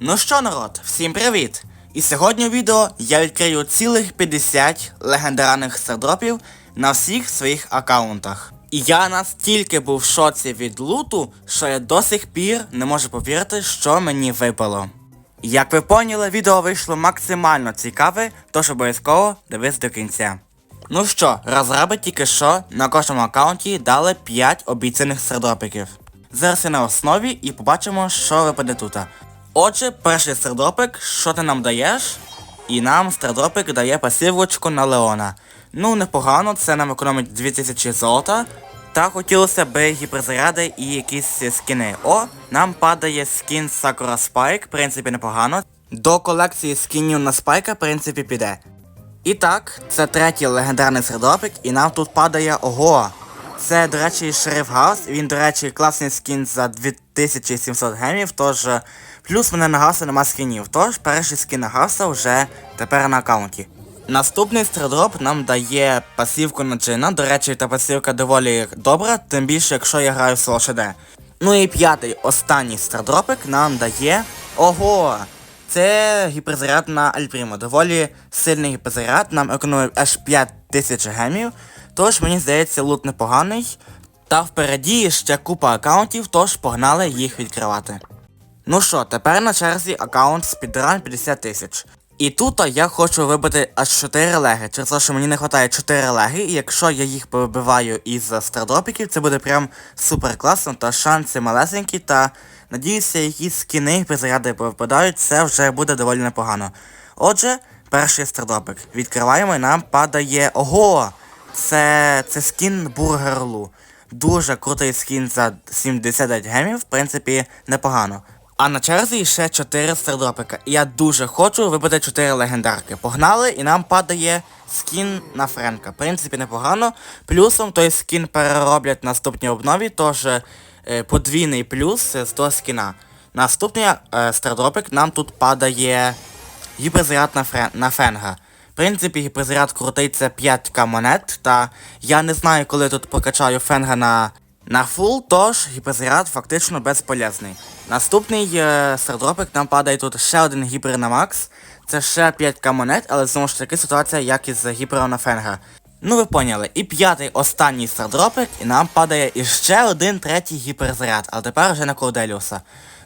Ну що, народ, всім привіт! І сьогодні у відео я відкрию цілих 50 легендарних сердропів на всіх своїх аккаунтах. І я настільки був в шоці від луту, що я до сих пір не можу повірити, що мені випало. Як ви поняли, відео вийшло максимально цікаве, тож обов'язково дивись до кінця. Ну що, розраби тільки що на кожному аккаунті дали 5 обіцяних сердропиків. Зараз я на основі і побачимо, що випаде тут. Отже, перший сердропик, що ти нам даєш? І нам сердропик дає пасивочку на Леона. Ну, непогано, це нам економить 2000 золота. Та хотілося б гіперзаряди і якісь скини. О, нам падає скін Sakura Spike, в принципі, непогано. До колекції скінів на спайка, в принципі, піде. І так, це третій легендарний сердопик, і нам тут падає ого. Це, до речі, Шериф Гаус. Він, до речі, класний скін за 2700 гемів, тож плюс мене на нема скінів. Тож перший скін на Гауса вже тепер на аккаунті. Наступний сердроп нам дає пасівку на джина. До речі, та пасівка доволі добра, тим більше, якщо я граю в лошаде. Ну і п'ятий, останній сердропик нам дає. Ого! Це гіперзаряд на Альпрімо. Доволі сильний гіперзаряд, нам економив аж 5000 гемів. Тож мені здається лут непоганий. Та впереді ще купа аккаунтів, тож погнали їх відкривати. Ну що, тепер на черзі аккаунт Speedrun 50 тисяч. І тут я хочу вибити аж 4 леги, через те, що мені не вистачає 4 леги, і якщо я їх повибиваю із стардропіків, це буде прям супер класно, та шанси малесенькі, та надіюся, якісь скіни призаряди повипадають, це вже буде доволі непогано. Отже, перший стардропик. Відкриваємо і нам падає. Ого! Це, це скін Бургерлу. Дуже крутий скін за 79 гемів, в принципі, непогано. А на черзі ще 4 сердропика. І я дуже хочу вибити 4 легендарки. Погнали, і нам падає скін на Френка. В принципі, непогано. Плюсом той скін перероблять наступній обнові, тож е, подвійний плюс з того скіна. Наступний е, сердропик нам тут падає гіперзаряд на, френ... на Фенга. В принципі, гіперзаряд крутий це 5к монет, та я не знаю, коли тут прокачаю Фенга на на фул, тож гіперзаряд фактично безполезний. Наступний е, сердропик нам падає тут ще один гіпер на Макс. Це ще 5к монет, але знову ж таки ситуація як із гіпером на Фенга. Ну ви поняли, і п'ятий останній сердропик, і нам падає іще один третій гіперзаряд, але тепер вже на Корделіуса.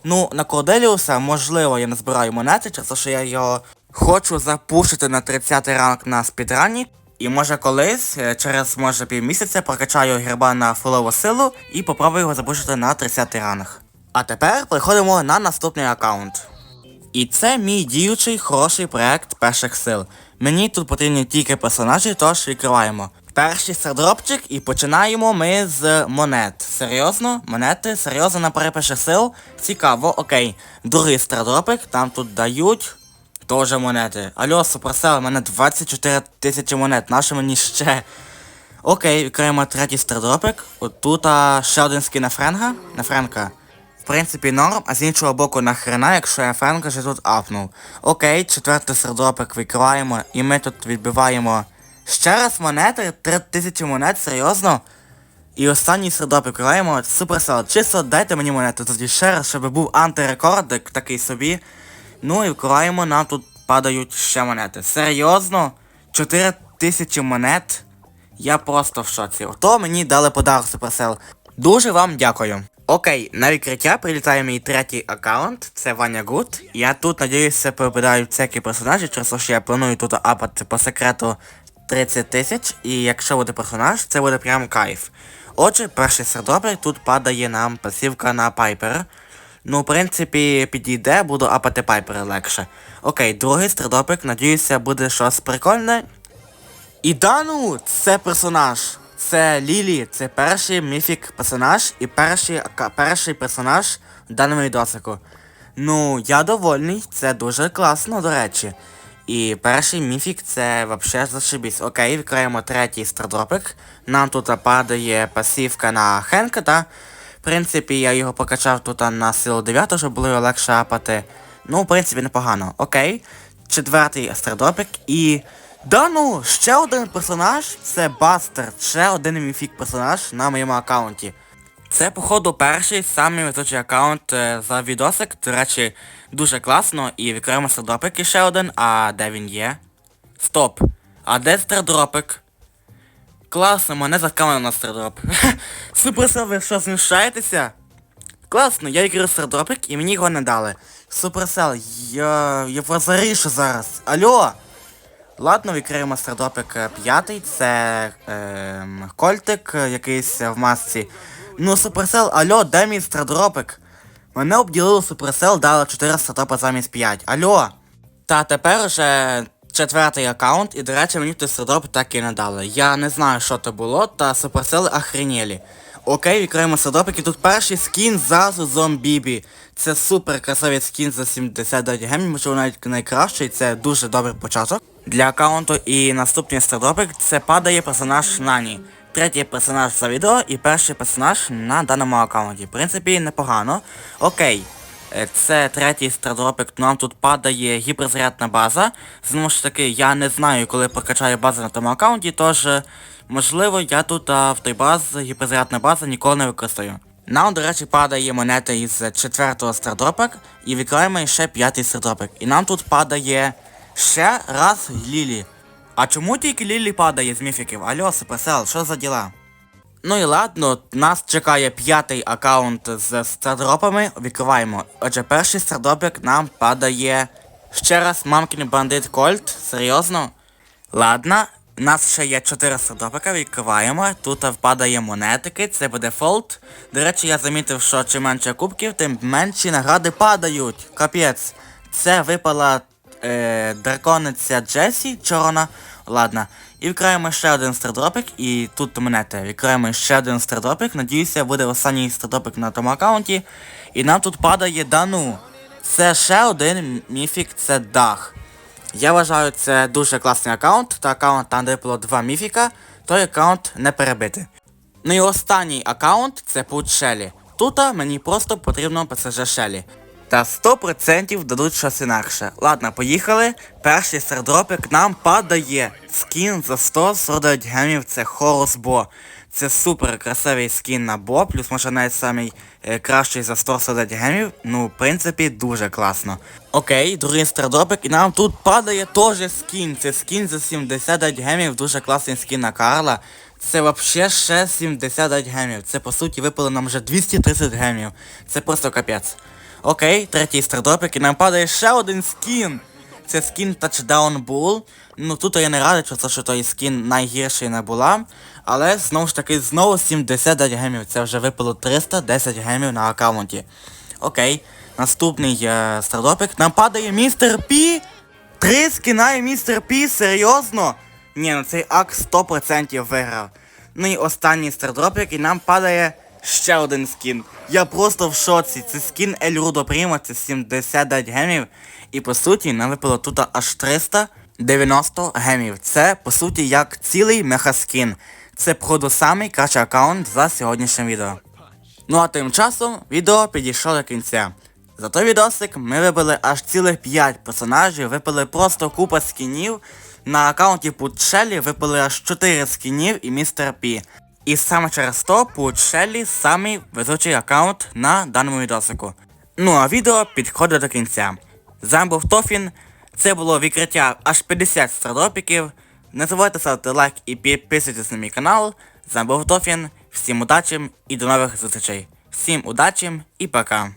Ну, на Корделіуса, можливо, я не збираю монети, через те, що я його хочу запушити на 30 ранг на спідрані. І може колись, е, через може півмісяця, прокачаю герба на фулову силу і попробую його запушити на 30 ранг. А тепер переходимо на наступний аккаунт. І це мій діючий хороший проект перших сил. Мені тут потрібні тільки персонажі, тож відкриваємо. Перший сердропчик і починаємо ми з монет. Серйозно? Монети? Серйозно на перших сил? Цікаво, окей. Другий сердропик, там тут дають. Тоже монети. Алло, Суперсел, у мене 24 тисячі монет. Нащо мені ще? Окей, відкриємо третій стардропик. От тут а, ще один скін на Френга. На Френка. В принципі, норм, а з іншого боку нахрена, якщо я Френка вже тут апнув. Окей, четвертий стардропик відкриваємо, і ми тут відбиваємо ще раз монети, 3000 монет, серйозно? І останній сердоп відкриваємо Суперсел. Чисто дайте мені монету тоді ще раз, щоб був антирекордик такий собі. Ну і вкриваємо, нам тут падають ще монети. Серйозно? 4 тисячі монет? Я просто в шоці. Ото мені дали подарок Supercell. Дуже вам дякую. Окей, на відкриття прилітає мій третій аккаунт, це Ваня Гуд. Я тут, надіюся, попадають всякі персонажі, через те, що я планую тут апати по секрету 30 тисяч, і якщо буде персонаж, це буде прям кайф. Отже, перший сердобрик тут падає нам пасівка на Пайпер. Ну, в принципі, підійде, буду апати пайпери легше. Окей, другий страдопик, надіюся, буде щось прикольне. І да ну, це персонаж. Це Лілі, це перший міфік персонаж і перший перший персонаж в даному відосику. Ну, я довольний, це дуже класно, до речі. І перший міфік це вообще зашибісь. Окей, відкриємо третій стардропик. Нам тут падає пасівка на Хенка, та в принципі, я його покачав тут на силу 9, щоб було легше апати. Ну, в принципі, непогано. Окей. Четвертий астрадропик і. Да ну, ще один персонаж, це Бастер, ще один міфік персонаж на моєму аккаунті. Це, походу, перший самий везучий аккаунт е, за відосик. До речі, Дуже класно, і відкриємо стардропик і ще один, а де він є? Стоп. А де стардропик? Класно, мене заткали на стардроп. Суперсел, ви що, знущаєтеся? Класно, я відкрив стардропик і мені його не дали. Суперсел, я... я позарішу зараз. Алло! Ладно, відкриємо стардропик е, п'ятий, це ем, кольтик е, якийсь в масці. Ну, Суперсел, алло, де мій стардропик? Мене обділили Суперсел, дали 4 стартопа замість 5. Алло! Та тепер вже четвертий аккаунт, і до речі, мені той стардроп так і не дали. Я не знаю, що то було, та суперсели охренєлі. Окей, відкриємо стардропик, і тут перший скін зразу зомбібі. Це супер красивий скін за 79 гемів, можливо навіть найкращий, це дуже добрий початок. Для аккаунту і наступний стардропик це падає персонаж Нані. Третій персонаж за відео і перший персонаж на даному аккаунті. В принципі, непогано. Окей. Це третій стардропик, нам тут падає гіперзарядна база. Знову ж таки, я не знаю, коли прокачаю базу на тому аккаунті, тож, е, можливо, я тут а, в той баз, гіперзарядна база ніколи не використаю. Нам, до речі, падає монета із четвертого стардропик, і відкриваємо ще п'ятий стардропик. І нам тут падає ще раз Лілі. А чому тільки Лілі падає з міфіків? Алло, Суперсел, що за діла? Ну і ладно, нас чекає п'ятий аккаунт з стардропами. Відкриваємо. Отже, перший стардропик нам падає ще раз мамкін бандит Кольт. Серйозно? Ладно, у нас ще є 4 стардропика, відкриваємо. Тут впадає монетики, це буде фолт. До речі, я замітив, що чим менше кубків, тим менші награди падають. Капець. Це випала е, дракониця Джесі Чорна. Ладно. І відкриємо ще один стардропик, і тут монети. Відкриємо ще один стардропик. Надіюся, буде останній стардропик на тому аккаунті. І нам тут падає Дану. Це ще один міфік, це дах. Я вважаю, це дуже класний аккаунт, та аккаунт там, де було два міфіка, той аккаунт не перебити. Ну і останній аккаунт це пут Шелі. Тут мені просто потрібно ПСЖ Шелі. Та 100% дадуть щось інакше. Ладно, поїхали. Перший стардропик нам падає. Скін за 149 гемів, це Хорус Бо. Це супер красивий скін на Бо, плюс може навіть самий е, кращий за 149 гемів. Ну, в принципі, дуже класно. Окей, другий стардропик, і нам тут падає теж скін. Це скін за 79 гемів, дуже класний скін на Карла. Це вообще ще 79 гемів. Це по суті випало нам вже 230 гемів. Це просто капець. Окей, третій стардропик, і нам падає ще один скін. Це скін Touchdown Bull. Ну тут я не радий, що це що той скін найгірший не була. Але знову ж таки знову 79 гемів. Це вже випало 310 гемів на аккаунті. Окей. Наступний е, стардропик. Нам падає містер Пі. Три скіна і містер Пі, серйозно? Ні, ну цей ак 100% виграв. Ну і останній стардропик, і нам падає ще один скін. Я просто в шоці. Це скін Ель Рудо Прімо, це 79 гемів. І по суті, нам випало тут аж 390 гемів. Це, по суті, як цілий мегаскін. Це походу самий кращий аккаунт за сьогоднішнім відео. Ну а тим часом відео підійшло до кінця. За той відосик ми вибили аж цілих 5 персонажів, випили просто купа скінів. На аккаунті Путшелі випили аж 4 скінів і містер Пі. І саме через то Пучеллі самий везучий аккаунт на даному відосику. Ну а відео підходить до кінця. З вами був Тофін. Це було відкриття аж 50 страдопіків. Не забувайте ставити лайк і підписуйтесь на мій канал. З вами був Тофін. Всім удачі і до нових зустрічей. Всім удачі і пока.